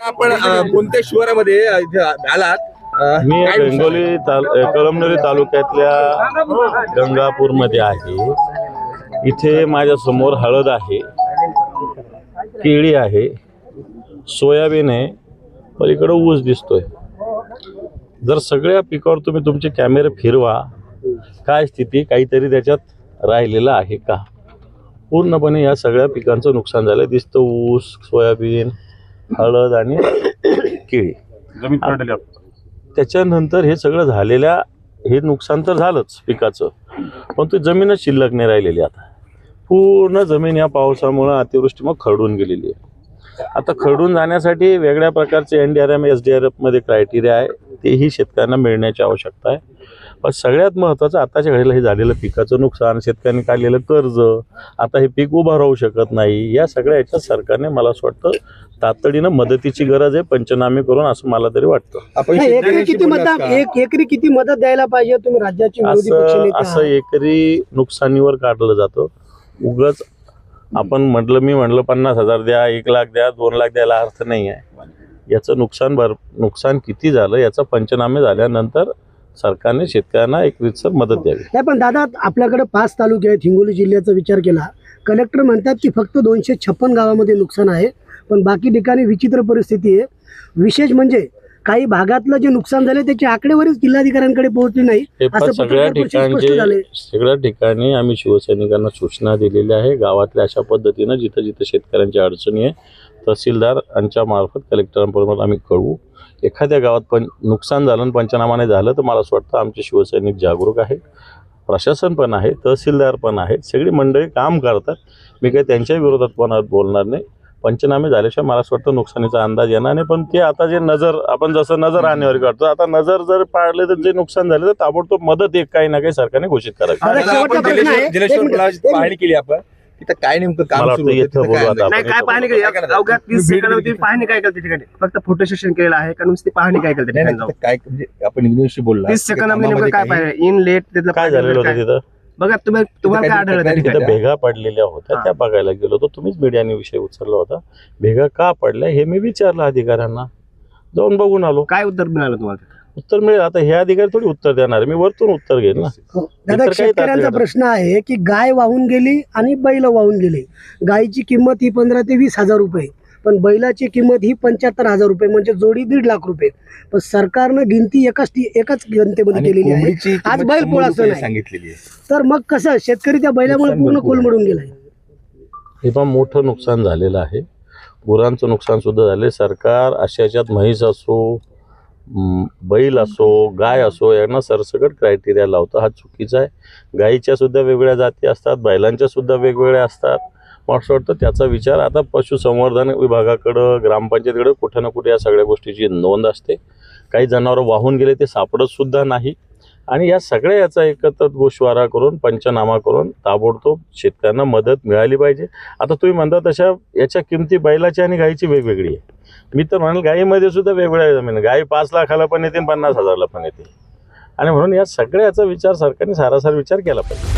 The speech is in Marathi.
आपण कोणत्या शिवारामध्ये आलात. मी ताल कळमनुरी तालुक्यातल्या गंगापूरमध्ये आहे. इथे माझ्यासमोर हळद आहे केळी आहे सोयाबीन आहे पलीकडे ऊस दिसतोय. जर सगळ्या पिकावर तुम्ही तुमचे कॅमेरे फिरवा काय स्थिती काहीतरी त्याच्यात राहिलेलं आहे का? पूर्णपणे या सगळ्या पिकांचं नुकसान झालं दिसतं ऊस सोयाबीन हळद आणि केळी. जमीन त्याच्यानंतर हे सगळं झालेल्या हे नुकसान तर झालंच पिकाचं. पण ती जमीनच शिल्लक नाही राहिलेली आता. पूर्ण जमीन या पावसामुळं अतिवृष्टीमुळे खरडून गेलेली आहे. आता खरडून जाण्यासाठी वेगळ्या प्रकारचे N D R M S D R एफमध्ये criteria आहे. तेही शेतकऱ्यांना मिळण्याची आवश्यकता आहे. पण सगळ्यात महत्त्वाचं आताच्या घडीला हे झालेलं पिकाचं नुकसान शेतकऱ्यांनी काढलेलं कर्ज आता हे पीक उभं राहू शकत नाही या सगळ्या याच्यात सरकारने मला असं वाटतं तातडीनं मदतीची गरज आहे पंचनामे करून असं मला तरी वाटतं आपण नाही, एकरी किती मदत का? एक एकरी किती मदत द्यायला पाहिजे तुम्ही राज्याचे विरोधी असं पक्षनेते असं आहात. एकरी नुकसानीवर काढलं जातं उगच आपण म्हटलं मी म्हटलं पन्नास हजार द्या एक लाख द्या दोन लाख द्यायला अर्थ नाही आहे याचं नुकसान भर नुकसान किती झालं याचा पंचनामे झाल्यानंतर सरकारने शेतकऱ्यांना एक रितसर मदत द्यावी. नाही पण दादा आपल्याकडे पाच तालुके आहेत हिंगोली जिल्ह्याचा विचार केला. कलेक्टर म्हणतात की फक्त दोनशे छप्पन गावामध्ये नुकसान आहे पण बाकी ठिकाणी विचित्र परिस्थिती आहे. विशेष म्हणजे काही भागातलं जे नुकसान झाले त्याची आकडेवारीच जिल्हाधिकाऱ्यांकडे पोहोचली नाही. असं सगळ्या झालंय. सगळ्या ठिकाणी आम्ही शिवसैनिकांना सूचना दिलेल्या आहे. गावातल्या अशा पद्धतीनं जिथं जिथं शेतकऱ्यांची अडचणी आहे तहसीलदार यांच्या मार्फत कलेक्टरांपर्यंत आम्ही कळवू. एखाद्या गावात पण नुकसान झालं आणि पंचनामा नाही झालं तर मला असं वाटतं आमचे शिवसैनिक जागरूक आहेत. प्रशासन पण आहे तहसीलदार पण आहे सगळी मंडळी काम करतात. मी काही त्यांच्या विरोधात पण बोलणार नाही. पंचनामे झाल्याशिवाय मला असं वाटतं नुकसानीचा अंदाज येणार नाही. पण ते आता जे नजर आपण जसं नजर आणण्यावर काढतो आता नजर जर पाळले तर जे नुकसान झाले तर ताबडतोब मदत एक काही ना काही सरकारने घोषित मिनिट. पाहणी केली आपण तिथं काय नेमकं काम सुरू वाटतं होतं, इथं तिथं काय बोलू अंदाज? आता नाही? काय पाहणी केली? अवघ्या तीस भेट दिली. पाहणी काय केली ठिकाणी फक्त फोटो सेशन केलेलं आहे का? नुसती पाहणी काय केली नाही, ठिकाणी नाही, जाऊन? तिथं काय म्हणजे आपण इंग्लिशशी बोलला. तीस सेकंदामध्ये नेमकं काय पाहिजे इन लेट त्यातलं काय झालेलं होतं काय? तिथं? बघा तुम्ही तुम्हाला काय आढळलं त्या तिथं ठिकाणी तिथं भेगा पडलेल्या होत्या. हा. त्या बघायला गेलो होतो. तुम्हीच मीडियाने विषय उचलला होता. भेगा का पडल्या हे मी विचारलं अधिकाऱ्यांना. जाऊन बघून आलो. काय उत्तर मिळालं तुम्हाला उत्तर मिळेल. आता हे अधिकारी थोडी उत्तर देणार आहे. मी वरतून उत्तर घेईल ना. हो. दादा इतर काही शेतकऱ्यांचा तात्पर्य प्रश्न आहे की गाय वाहून गेली आणि बैल वाहून गेले. गायची किंमत ही पंधरा ते वीस हजार रुपये पण बैलाची किंमत ही पंच्याहत्तर हजार रुपये म्हणजे जोडी दीड लाख रुपये पण सरकारनं गिनती एकाच ती- एकाच गणतेमध्ये आणि केलेली आहे. आज किंमत बैल शंभर पोळा रुपये. सांगितलेली आहे. तर मग कसं? शेतकरी त्या बैलामुळे पूर्ण. कोलमडून गेलाय. हे पण मोठं नुकसान झालेलं आहे. गुरांचं नुकसान सुद्धा झाले सरकार अशा याच्यात म्हैस असो बैल असो गाय असो यांना सरसकट क्रायटेरिया लावतं. हा चुकीचा आहे. गायीच्या सुद्धा वेगवेगळ्या जाती असतात बैलांच्या सुद्धा वेगवेगळ्या असतात. मला असं वाटतं त्याचा विचार आता पशुसंवर्धन विभागाकडं ग्रामपंचायतीकडं कुठे ना कुठे या सगळ्या गोष्टीची नोंद असते. काही जनावरं वाहून गेले ते सापडत सुद्धा नाही. आणि या सगळ्या याचा एकत्र गोषवारा करून पंचनामा करून ताबडतोब शेतकऱ्यांना मदत मिळाली पाहिजे. आता तुम्ही म्हणता तशा याच्या किमती बैलाची आणि गायीची वेगवेगळी आहे. मी तर म्हणाल गायीमध्ये सुद्धा वेगवेगळ्या जमीन गायी पाच लाखाला पण येते पन्नास हजारला पण येते. आणि म्हणून या सगळ्याचा विचार सरकारने सारासार विचार केला पाहिजे.